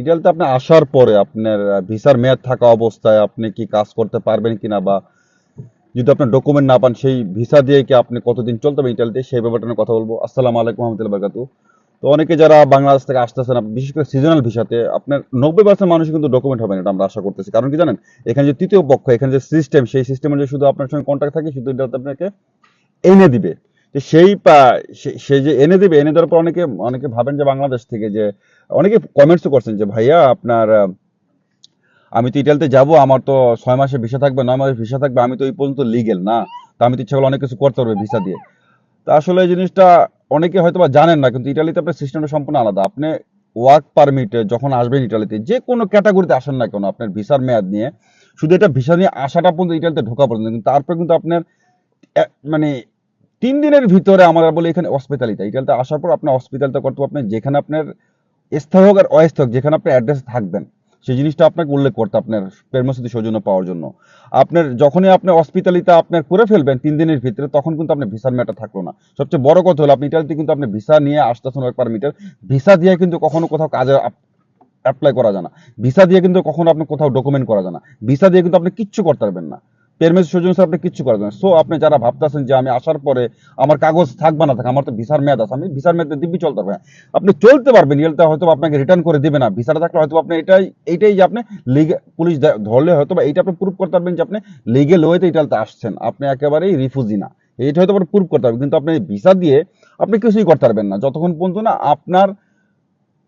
ইটালিতে আপনি আসার পরে আপনার ভিসার মেয়াদ থাকা অবস্থায় আপনি কি কাজ করতে পারবেন কিনা বা যদি আপনার ডকুমেন্ট না পান, সেই ভিসা দিয়ে কি আপনি কতদিন চলতে হবে ইটালিতে সেই ব্যাপারটা কথা বলব। আসসালামু আলাইকুম রহমতুল্লাহ বারকাতু তো অনেকে যারা বাংলাদেশ থেকে আসতেছেন বিশেষ করে সিজনাল ভিসাতে, আপনার নব্বই পার্সেন্ট মানুষ কিন্তু ডকুমেন্ট হবে না, এটা আমরা আশা করতেছি। কারণ কি জানেন, এখানে যে তৃতীয় পক্ষ, এখানে যে সিস্টেম সেই সিস্টেমে যে শুধু আপনার সঙ্গে কন্ট্যাক্ট থাকে, শুধু এটা আপনাকে এনে দিবে। তো সেই সে- যে এনে দিবে, এনে দেওয়ার পর অনেকে অনেকে ভাবেন যে বাংলাদেশ থেকে যে, অনেকে কমেন্টসও করছেন যে, ভাইয়া, আপনার আমি তো ইটালিতে যাব, আমার তো ছয় মাসের ভিসা থাকবে, নয় মাসের ভিসা থাকবে, আমি তো এই পর্যন্ত লিগেল না। তো আমি তো ইচ্ছা করলে অনেক কিছু করতে পারবে ভিসা দিয়ে। তা আসলে এই জিনিসটা অনেকে হয়তো বা জানেন না, কিন্তু ইটালিতে আপনার সিস্টেমটা সম্পূর্ণ আলাদা। আপনি ওয়ার্ক পারমিটে যখন আসবেন ইটালিতে যে কোনো ক্যাটাগরিতে আসেন না কেন, আপনার ভিসার মেয়াদ নিয়ে, শুধু এটা ভিসা নিয়ে আসাটা পর্যন্ত ইটালিতে ঢোকা পর্যন্ত, কিন্তু তারপর কিন্তু আপনার মানে তিন দিনের ভিতরে আমরা বলি এখানে হসপিটালিতে ইটালিতে আসার পর আপনার হসপিটালিতে করতে হবে আপনার যেখানে আপনার স্থায়ী হোক আর অস্থায়ী যেখানে আপনার অ্যাড্রেস থাকবেন, সেই জিনিসটা আপনাকে উল্লেখ করতে আপনার পেরমসিদি সৌজন্য পাওয়ার জন্য। আপনার যখনই আপনি হসপিটালিতে আপনার করে ফেলবেন তিন দিনের ভিতরে, তখন কিন্তু আপনার ভিসার ম্যাটার থাকল না। সবচেয়ে বড় কথা হলো, আপনি ইটালিতে কিন্তু আপনি ভিসা নিয়ে আসতেছেন এক পারমিটার ভিসা দিয়ে কিন্তু কখনো কোথাও কাজে অ্যাপ্লাই করা যায় না। ভিসা দিয়ে কিন্তু কখনো আপনি কোথাও ডকুমেন্ট করা যায় না। ভিসা দিয়ে কিন্তু আপনি কিচ্ছু করতে পারবেন না। পেরমেস সৌজন্য আপনি কিচ্ছু করবেন সো আপনি যারা ভাবতেছেন যে আমি আসার পরে আমার কাগজ থাকবে না থাকে আমার তো ভিসার মেয়াদ আছে, আমি ভিসার মেয়াদে দিব্যি চলতে পারবেন আপনি চলতে পারবেন ইয়েলটা হয়তো আপনাকে রিটার্ন করে দিবে না। ভিসাটা থাকলে হয়তো আপনি এটাই এইটাই যে আপনি লিগে পুলিশ ধরলে হয়তো বা এইটা আপনি প্রুভ করতে পারবেন যে আপনি লিগেল ওয়েতে ইটালিতে আসছেন। আপনি একেবারেই রিফিউজি না। এইটা হয়তো প্রুভ করতে হবে কিন্তু আপনি ভিসা দিয়ে আপনি কিছুই করতে পারবেন না। যতক্ষণ পর্যন্ত না আপনার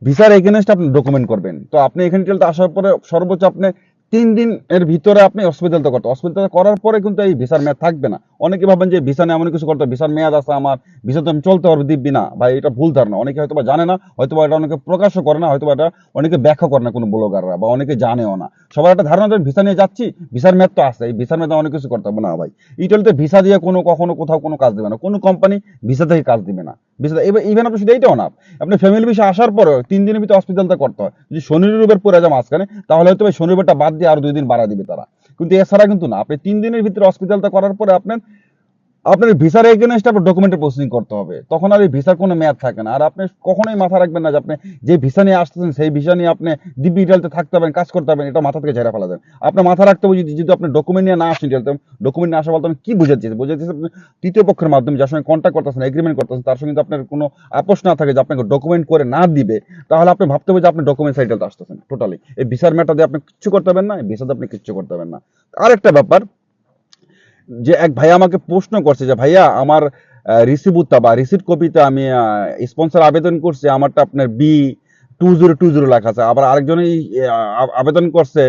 ভিসার এগেনস্ট আপনি ডকুমেন্ট করবেন। তো আপনি এখানে ইটালিতে আসার পরে সর্বোচ্চ আপনি তিন দিন এর ভিতরে আপনি হসপিটালতে করতে হসপিটাল করার পরে কিন্তু এই ভিসার মেয়াদ থাকবে না। অনেকে ভাবেন যে ভিসা নিয়ে এমন কিছু করতে ভিসার মেয়াদ আছে আমার ভিসা তো আমি চলতে পারব, দিব্যি না। ভাই, এটা ভুল ধারণা। অনেকে হয়তো বা জানে না হয়তো এটা অনেকে প্রকাশও করে না হয়তো এটা অনেকে ব্যাখ্যা করে না কোনো ব্লগাররা বা অনেকে জানেও না। সবার একটা ধারণা যে ভিসা নিয়ে যাচ্ছি ভিসার মেয়াদ তো আছে, এই ভিসার মেয়াদে অনেক কিছু করতে হবে। না ভাই ইটালিতে ভিসা দিয়ে কোনো কখনো কোথাও কোনো কাজ দেবে না। কোনো কোম্পানি ভিসা থেকে কাজ দিবে না। ইভেন আপনি শুধু এইটাও না, আপনি ফ্যামিলি বিষয়ে আসার পরে তিন দিনের ভিতরে হসপিটালটা করতে হয়। যদি শনি রবিবার পরে যায় মাঝখানে, তাহলে হয়তো শনিবারটা বাদ দিয়ে আরও দুই দিন বাড়া দিবে তারা। কিন্তু এছাড়া কিন্তু না, আপনি তিন দিনের ভিতরে হসপিটালটা করার পরে আপনার আপনার ভিসার এগেনস্ট আপনার ডকুমেন্টের প্রসেসিং করতে হবে। তখন আর এই ভিসার কোনো মেয়াদ থাকে না। আর আপনি কখনোই মাথা রাখবেন না যে আপনি যে ভিসা নিয়ে আসতেছেন, সেই ভিসা নিয়ে আপনি দিব্যি ইটালিতে থাকতে পারেন কাজ করতে পারবেন, এটা মাথা থেকে ঝেড়ে ফেলা দেন আপনার মাথা রাখতে হবে যদি যদি আপনি ডকুমেন্ট নিয়ে না আসেন ইটালিতে ডকুমেন্ট নিয়ে আসা বলতে আমি কি বুঝাচ্ছি? বুঝাচ্ছি আপনি তৃতীয় পক্ষের মাধ্যমে যার সঙ্গে কন্ট্যাক্ট করতেছেন এগ্রিমেন্ট করতেছেন, তার সঙ্গে আপনার কোনো আপোষ না থাকে যে আপনাকে ডকুমেন্ট করে না দিবে, তাহলে আপনি ভাবতে হবে যে আপনি ডকুমেন্ট সাইটেলতে আসতেছেন টোটালি এই ভিসার ম্যাটার দিয়ে আপনি কিচ্ছু করতে পারবেন না ভিসাতে আপনি কিচ্ছু করতে পারবেন না। আরেকটা ব্যাপার যে এক ভাই আমাকে প্রশ্ন করছে যে, ভাইয়া, আমার রিসিভুতা বা রিসিট কপিতে আমি স্পন্সর আবেদন করছি, আমারটা আপনার B two zero two zero লেখা আছে। আবার আরেকজনই আবেদন করছে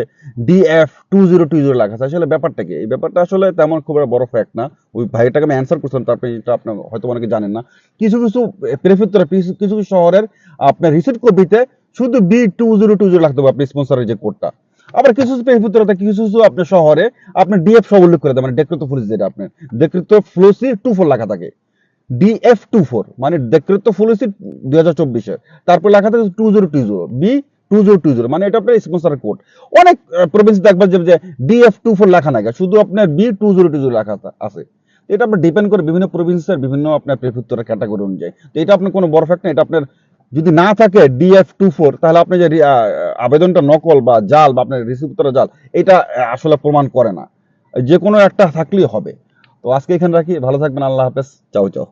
DF two zero two zero লেখা আছে। আসলে ব্যাপারটা কি? এই ব্যাপারটা আসলে তেমন খুব একটা বড় ফ্যাক্ট না। ওই ভাইটাকে আমি অ্যান্সার করছিলাম তারপরে এটা আপনি হয়তো অনেকে জানেন না। কিছু কিছু প্রেফেক্টরে কিছু কিছু শহরের আপনার রিসিট কপিতে শুধু B two zero two zero লাগতে হবে, আপনি স্পন্সরের যে কোডটা আবার কিছু কিছু প্রেফেক্টরে কিছু কিছু আপনার শহরে, আপনার ডিএফ সহ উল্লেখ করে দেয় মানে ডেক্রেতো ফুলিস যেটা আপনার। ডেক্রেতো ফ্লোসি টু ফোর লেখা থাকে। ডিএফ টু ফোর মানে ডেক্রেতো ফুলিসি দুই হাজার চব্বিশের তারপর লেখা থাকে two zero two zero B two zero two zero মানে এটা আপনার স্পন্সরের কোড অনেক প্রভিন্স দেখবেন যে ডিএফ টু ফোর লেখা নাই, শুধু আপনার B two zero two zero লেখা আছে। এটা আপনার ডিপেন্ড করে বিভিন্ন প্রভিন্সের বিভিন্ন আপনার প্রেফেক্টরের ক্যাটাগরি অনুযায়ী। তো এটা আপনার কোনো বড় ফ্যাক্ট না, এটা আপনার যদি না থাকে ডিএফ টু ফোর তাহলে আপনি যে আবেদনটা নকল বা জাল বা আপনার রিসিপ্টটা জাল, এটা আসলে প্রমাণ করে না। যে কোনো একটা থাকলেই হবে। তো আজকে এখানে রাখি, ভালো থাকবেন, আল্লাহ হাফেজ, চাও চাও।